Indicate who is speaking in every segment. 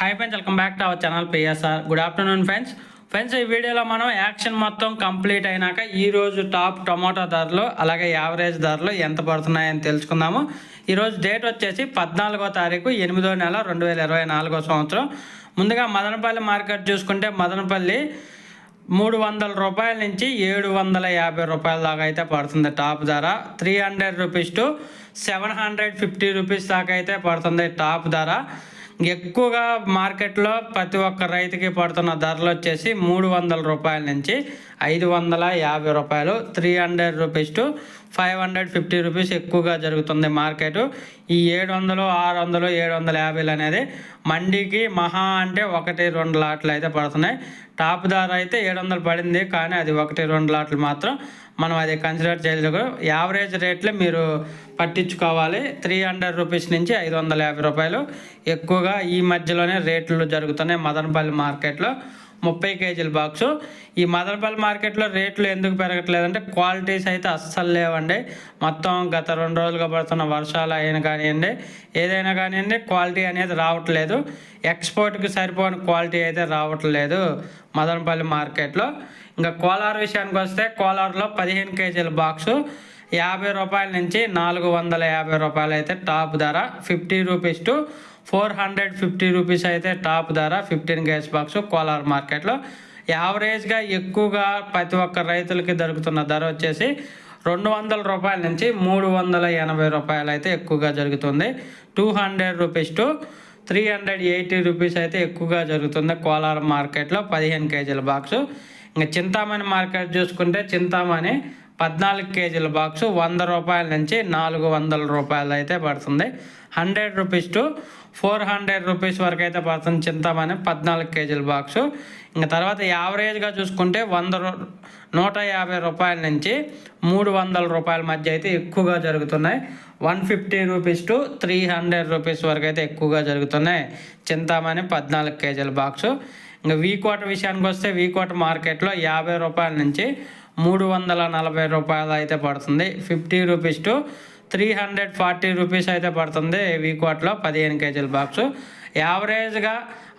Speaker 1: Hi friends welcome back to our channel PSR good afternoon friends friends ఈ వీడియోలో మనం action మొత్తం complete అయినాక ఈరోజు టాప్ టొమాటో ధరలు అలాగే యావరేజ్ ధరలు ఎంత పడుతున్నాయని తెలుసుకుందాము. ఈరోజు డేట్ వచ్చేసి పద్నాలుగో తారీఖు ఎనిమిదో నెల రెండు వేల ఇరవై నాలుగో సంవత్సరం. ముందుగా మదనపల్లి మార్కెట్ చూసుకుంటే మదనపల్లి మూడు వందల రూపాయల నుంచి ఏడు వందల యాభై రూపాయల దాకా అయితే పడుతుంది టాప్ ధర. Three hundred rupees to seven hundred fifty rupees దాకా అయితే పడుతుంది టాప్ ధర. ఎక్కువగా మార్కెట్లో ప్రతి ఒక్క రైతుకి పడుతున్న ధరలు వచ్చేసి మూడు వందల రూపాయల నుంచి ఐదు వందల యాభై రూపాయలు three hundred rupees to five hundred fifty rupees ఎక్కువగా జరుగుతుంది మార్కెట్. ఈ ఏడు వందలు ఆరు వందలు ఏడు వందల యాభైలు అనేది మండీకి మహా అంటే ఒకటి రెండు లాట్లు అయితే పడుతున్నాయి. టాప్ ధర అయితే ఏడు వందలు పడింది కానీ అది ఒకటి రెండు లాట్లు మాత్రం మనం అది కన్సిడర్ చేయలేదు. యావరేజ్ రేట్లే మీరు పట్టించుకోవాలి. త్రీ హండ్రెడ్ రూపీస్ నుంచి ఐదు వందల యాభై రూపాయలు ఎక్కువగా ఈ మధ్యలోనే రేట్లు జరుగుతున్నాయి మదనపల్లి మార్కెట్లో. ముప్పై కేజీల బాక్సు. ఈ మదనపల్లి మార్కెట్లో రేట్లు ఎందుకు పెరగట్లేదంటే క్వాలిటీస్ అయితే అస్సలు లేవండి. మొత్తం గత రెండు రోజులుగా పడుతున్న వర్షాలు అయినా కానివ్వండి ఏదైనా కానివ్వండి క్వాలిటీ అనేది రావట్లేదు. ఎక్స్పోర్ట్కి సరిపోని క్వాలిటీ అయితే రావట్లేదు మదనపల్లి మార్కెట్లో. ఇంకా కోలార్ విషయానికి వస్తే కోలార్లో పదిహేను కేజీల బాక్సు యాభై రూపాయల నుంచి నాలుగు వందల యాభై రూపాయలు అయితే టాప్ ధర fifty rupees to four hundred fifty rupees అయితే టాప్ ధర ఫిఫ్టీన్ గ్యాస్ బాక్స్ కోలార్ మార్కెట్లో. యావరేజ్గా ఎక్కువగా ప్రతి ఒక్క రైతులకి దొరుకుతున్న ధర వచ్చేసి రెండు వందల రూపాయల నుంచి మూడు వందల ఎనభై రూపాయలు అయితే ఎక్కువగా జరుగుతుంది. Two hundred rupees to three hundred eighty rupees అయితే ఎక్కువగా జరుగుతుంది కోలార్ మార్కెట్లో పదిహేను కేజీల బాక్సు. ఇంకా చింతామణి మార్కెట్ చూసుకుంటే చింతామణి పద్నాలుగు కేజీల బాక్సు వంద రూపాయల నుంచి నాలుగు వందల రూపాయలు అయితే పడుతుంది. Hundred rupees to four hundred rupees వరకు అయితే పడుతుంది చింతమని పద్నాలుగు కేజీల బాక్సు. ఇంకా తర్వాత యావరేజ్గా చూసుకుంటే వంద రూ నూట యాభై రూపాయల నుంచి మూడు వందల రూపాయల మధ్య అయితే ఎక్కువగా జరుగుతున్నాయి. One fifty rupees to three hundred rupees వరకు అయితే ఎక్కువగా జరుగుతున్నాయి చింతామణి పద్నాలుగు కేజీల బాక్సు. ఇంకా వీకోట విషయానికి వస్తే వీకోట మార్కెట్లో యాభై రూపాయల నుంచి మూడు వందల నలభై రూపాయలు అయితే పడుతుంది. Fifty rupees to three hundred forty rupees అయితే పడుతుంది వీక్వాట్లో పదిహేను కేజీల బాక్సు. యావరేజ్గా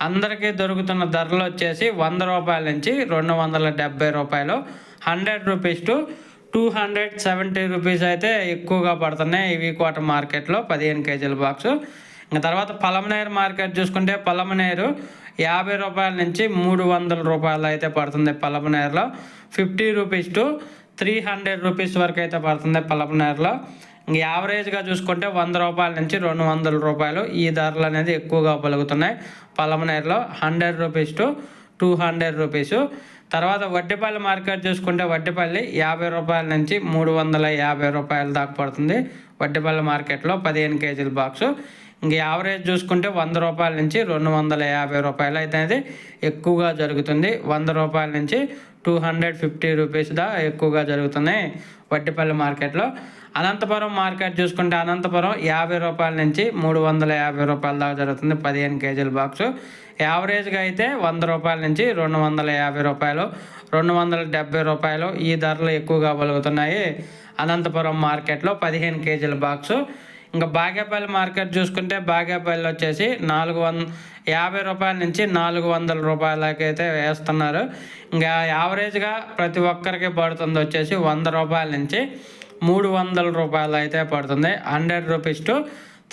Speaker 1: అందరికీ దొరుకుతున్న ధరలు వచ్చేసి వంద రూపాయల నుంచి రెండు వందల డెబ్బై రూపాయలు. Hundred rupees to two hundred seventy rupees అయితే ఎక్కువగా పడుతున్నాయి ఈ వీకోట మార్కెట్లో పదిహేను కేజీల బాక్సు. ఇంకా తర్వాత పలమనేరు మార్కెట్ చూసుకుంటే పలమనేరు యాభై రూపాయల నుంచి మూడు వందల రూపాయలు అయితే పడుతుంది పలమనేరులో fifty rupees to three hundred rupees వరకు అయితే పడుతుంది పలమనేరులో ఇంకా యావరేజ్గా చూసుకుంటే వంద రూపాయల నుంచి రెండు వందల రూపాయలు ఈ ధరలు అనేది ఎక్కువగా పలుకుతున్నాయి. పలమనేరులో hundred rupees to two hundred rupees. తర్వాత వడ్డిపల్లి మార్కెట్ చూసుకుంటే వడ్డిపల్లి యాభై రూపాయల నుంచి మూడు వందల యాభై రూపాయల దాకా పడుతుంది. వడ్డిపల్లి మార్కెట్లో పదిహేను కేజీల బాక్సు. ఇంక యావరేజ్ చూసుకుంటే వంద రూపాయల నుంచి రెండు వందల యాభై రూపాయలు అయితే అనేది ఎక్కువగా జరుగుతుంది. వంద రూపాయల నుంచి టూ హండ్రెడ్ ఫిఫ్టీ రూపీస్ దా ఎక్కువగా జరుగుతున్నాయి వడ్డిపల్లి మార్కెట్లో. అనంతపురం మార్కెట్ చూసుకుంటే అనంతపురం యాభై రూపాయల నుంచి మూడు వందల యాభై రూపాయల దాకా జరుగుతుంది పదిహేను కేజీల బాక్సు. యావరేజ్గా అయితే వంద రూపాయల నుంచి రెండు వందల యాభై రూపాయలు రెండు వందల డెబ్బై రూపాయలు ఈ ధరలు ఎక్కువగా పలుకుతున్నాయి అనంతపురం మార్కెట్లో పదిహేను కేజీల బాక్సు. ఇంకా బాగేపల్లి మార్కెట్ చూసుకుంటే బాగేపల్లి వచ్చేసి నాలుగు వంద యాభై రూపాయల నుంచి నాలుగు వందల రూపాయలకైతే వేస్తున్నారు. ఇంకా యావరేజ్గా ప్రతి ఒక్కరికి పడుతుంది వచ్చేసి వంద రూపాయల నుంచి మూడు వందల రూపాయలు అయితే పడుతుంది. Hundred rupees to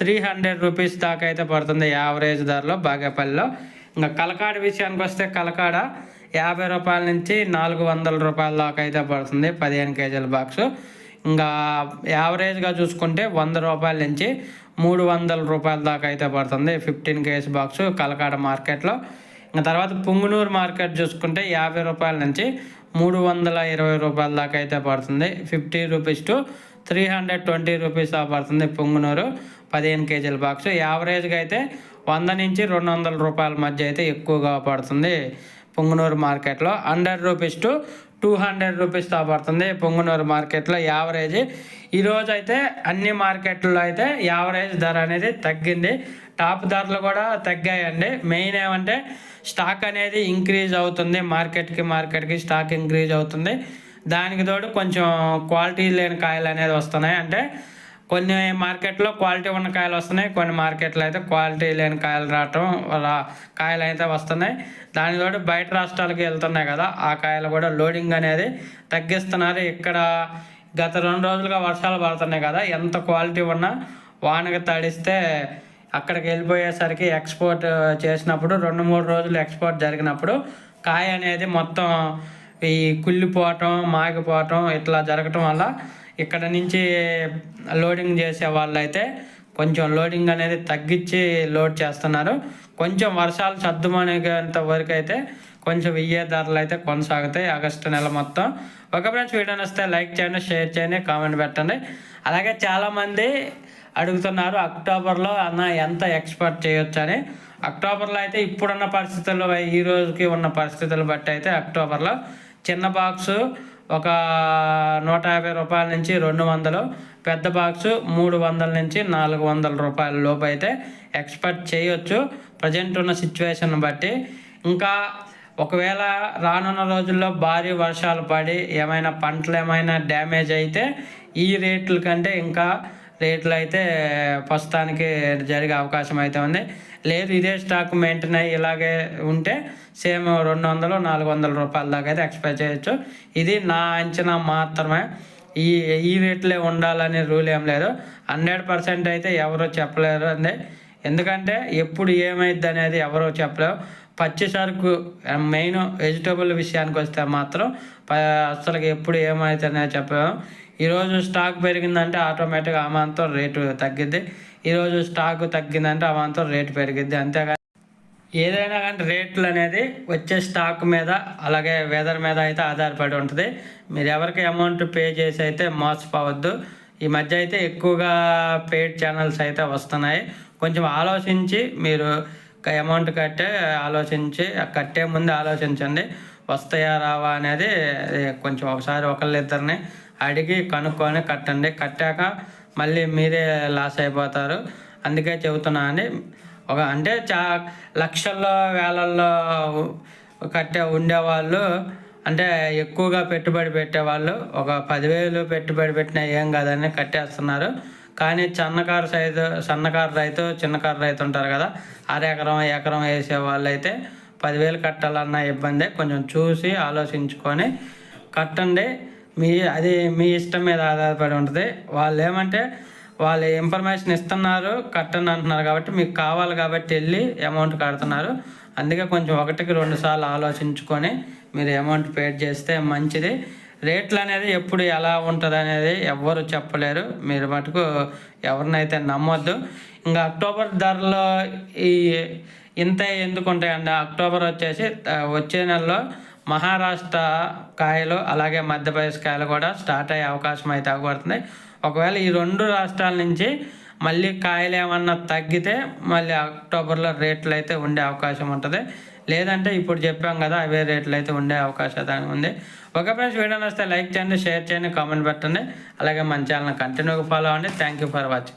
Speaker 1: three hundred rupees దాకా అయితే పడుతుంది యావరేజ్ ధరలో బాగేపల్లిలో. ఇంకా కలకాడ విషయానికి వస్తే కలకాడ యాభై రూపాయల నుంచి నాలుగు వందల రూపాయల దాకా అయితే పడుతుంది పదిహేను కేజీల బాక్సు. ఇంకా యావరేజ్గా చూసుకుంటే వంద రూపాయల నుంచి మూడు వందల రూపాయల దాకా అయితే పడుతుంది. ఫిఫ్టీన్ కేజీ బాక్స్ కలకాడ మార్కెట్లో. ఇంకా తర్వాత పుంగునూరు మార్కెట్ చూసుకుంటే యాభై రూపాయల నుంచి మూడు వందల ఇరవై రూపాయల దాకా అయితే పడుతుంది. Fifty rupees to three hundred twenty rupees దాకా పడుతుంది పుంగునూరు పదిహేను కేజీల బాక్స్. యావరేజ్గా అయితే వంద నుంచి రెండు వందల రూపాయల మధ్య అయితే ఎక్కువగా పడుతుంది. పొంగునూరు మార్కెట్లో hundred rupees to two hundred రూపీస్తో పడుతుంది పొంగునూరు మార్కెట్లో యావరేజ్. ఈరోజు అయితే అన్ని మార్కెట్లో అయితే యావరేజ్ ధర అనేది తగ్గింది. టాప్ ధరలు కూడా తగ్గాయండి. మెయిన్ ఏమంటే స్టాక్ అనేది ఇంక్రీజ్ అవుతుంది. మార్కెట్కి మార్కెట్కి స్టాక్ ఇంక్రీజ్ అవుతుంది. దానికి తోడు కొంచెం క్వాలిటీ లేని కాయలు అనేది వస్తున్నాయి. అంటే కొన్ని మార్కెట్లో క్వాలిటీ ఉన్న కాయలు వస్తున్నాయి. కొన్ని మార్కెట్లో అయితే క్వాలిటీ లేని కాయలు రావటం రా- కాయలు అయితే వస్తున్నాయి. దానితోటి బయట రాష్ట్రాలకు వెళ్తున్నాయి కదా ఆ కాయలు కూడా లోడింగ్ అనేది తగ్గిస్తున్నారు. ఇక్కడ గత రెండు రోజులుగా వర్షాలు పడుతున్నాయి కదా ఎంత క్వాలిటీ ఉన్నా వానకి తడిస్తే అక్కడికి వెళ్ళిపోయేసరికి ఎక్స్పోర్ట్ చేసినప్పుడు రెండు మూడు రోజులు ఎక్స్పోర్ట్ జరిగినప్పుడు కాయ అనేది మొత్తం ఈ కుళ్ళిపోవటం మాగిపోవటం ఇట్లా జరగటం వల్ల ఇక్కడ నుంచి లోడింగ్ చేసే వాళ్ళు అయితే కొంచెం లోడింగ్ అనేది తగ్గించి లోడ్ చేస్తున్నారు. కొంచెం వర్షాలు సర్దుమనేంత వరకు అయితే కొంచెం ఇయ్యే ధరలు అయితే కొనసాగుతాయి ఆగస్టు నెల మొత్తం. ఒక ఫ్రెండ్స్ వీడియో వస్తే లైక్ చేయండి షేర్ చేయండి కామెంట్ పెట్టండి. అలాగే చాలామంది అడుగుతున్నారు అక్టోబర్లో అన్న ఎంత ఎక్స్పర్ట్ చేయొచ్చు అని అక్టోబర్లో అయితే ఇప్పుడున్న పరిస్థితుల్లో ఈ రోజుకి ఉన్న పరిస్థితులు బట్టి అయితే అక్టోబర్లో చిన్న బాక్సు ఒక నూట యాభై రూపాయల నుంచి రెండు వందలు పెద్ద బాక్సు మూడు వందల నుంచి నాలుగు వందల రూపాయల లోపు అయితే ఎక్స్పెక్ట్ చేయొచ్చు. ప్రజెంట్ ఉన్న సిచ్యువేషన్ బట్టి. ఇంకా ఒకవేళ రానున్న రోజుల్లో భారీ వర్షాలు పడి ఏమైనా పంటలు ఏమైనా డ్యామేజ్ అయితే ఈ రేట్ల కంటే ఇంకా రేట్లు అయితే ప్రస్తుతానికి జరిగే అవకాశం అయితే ఉంది. లేదు ఇదే స్టాక్ మెయింటైన్ అయ్యి ఇలాగే ఉంటే సేమ్ రెండు వందలు నాలుగు వందల రూపాయల దాకా అయితే ఎక్స్పెక్ట్ చేయొచ్చు. ఇది నా అంచనా మాత్రమే. ఈ ఈ రేట్లే ఉండాలనే రూల్ ఏం లేదు. హండ్రెడ్ పర్సెంట్ అయితే ఎవరో చెప్పలేరు అండి ఎందుకంటే ఎప్పుడు ఏమైద్ది అనేది ఎవరు చెప్పలేరు పచ్చి సరుకు మెయిన్ వెజిటబుల్ విషయానికి వస్తే మాత్రం ప- అసలు ఎప్పుడు ఏమైతుందనే చెప్పలేము ఈరోజు స్టాక్ పెరిగిందంటే ఆటోమేటిక్గా అమాంతం రేటు తగ్గిద్ది. ఈరోజు స్టాక్ తగ్గిందంటే అమాంతం రేటు పెరిగిద్ది. అంతేగాని ఏదైనా కానీ రేట్లు అనేది వచ్చే స్టాక్ మీద అలాగే వెదర్ మీద అయితే ఆధారపడి ఉంటుంది. మీరు ఎవరికి అమౌంట్ పే చేసి అయితే మోసపోవద్దు. ఈ మధ్య అయితే ఎక్కువగా పెయిడ్ ఛానల్స్ అయితే వస్తున్నాయి. కొంచెం ఆలోచించి మీరు అమౌంట్ కట్టే ఆలోచించి కట్టే ముందు ఆలోచించండి. వస్తాయా రావా అనేది కొంచెం ఒకసారి ఒకళ్ళిద్దరిని అడిగి కనుక్కొని కట్టండి. కట్టాక మళ్ళీ మీరే లాస్ అయిపోతారు. అందుకే చెబుతున్నా అండి. ఒక అంటే చా లక్షల్లో వేలల్లో కట్టే ఉండేవాళ్ళు అంటే ఎక్కువగా పెట్టుబడి పెట్టేవాళ్ళు ఒక పదివేలు పెట్టుబడి పెట్టినా ఏం కాదని కట్టేస్తున్నారు. కానీ సన్నకారు సైజు సన్నకారు రైతు చిన్నకారు రైతు ఉంటారు కదా అర ఎకరం ఎకరం వేసే వాళ్ళు అయితే పదివేలు కట్టాలన్న ఇబ్బంది. కొంచెం చూసి ఆలోచించుకొని కట్టండి. మీ అది మీ ఇష్టం మీద ఆధారపడి ఉంటుంది. వాళ్ళు ఏమంటే వాళ్ళు ఇన్ఫర్మేషన్ ఇస్తున్నారు కట్టండి అంటున్నారు కాబట్టి మీకు కావాలి కాబట్టి వెళ్ళి అమౌంట్ కడుతున్నారు. అందుకే కొంచెం ఒకటికి రెండు సార్లు ఆలోచించుకొని మీరు అమౌంట్ పే చేస్తే మంచిది. రేట్లు అనేది ఎప్పుడు ఎలా ఉంటుంది అనేది ఎవ్వరు చెప్పలేరు. మీరు మటుకు ఎవరినైతే నమ్మొద్దు. ఇంకా అక్టోబర్ ధరలో ఈ ఇంత ఎందుకు ఉంటాయండి అక్టోబర్ వచ్చేసి వచ్చే నెలలో మహారాష్ట్ర కాయలు అలాగే మధ్యప్రదేశ్ కాయలు కూడా స్టార్ట్ అయ్యే అవకాశం అయితే అవ్వబడుతుంది ఒకవేళ ఈ రెండు రాష్ట్రాల నుంచి మళ్ళీ కాయలు ఏమన్నా తగ్గితే మళ్ళీ అక్టోబర్లో రేట్లు అయితే ఉండే అవకాశం ఉంటుంది. లేదంటే ఇప్పుడు చెప్పాం కదా అవే రేట్లు అయితే ఉండే అవకాశం ఉంది. ఒక ఫ్రెండ్స్ వీడియో వస్తే లైక్ చేయండి షేర్ చేయండి కామెంట్ పెట్టండి. అలాగే మన ఛానల్ కంటిన్యూగా ఫాలో అవ్వండి. Thank you for watching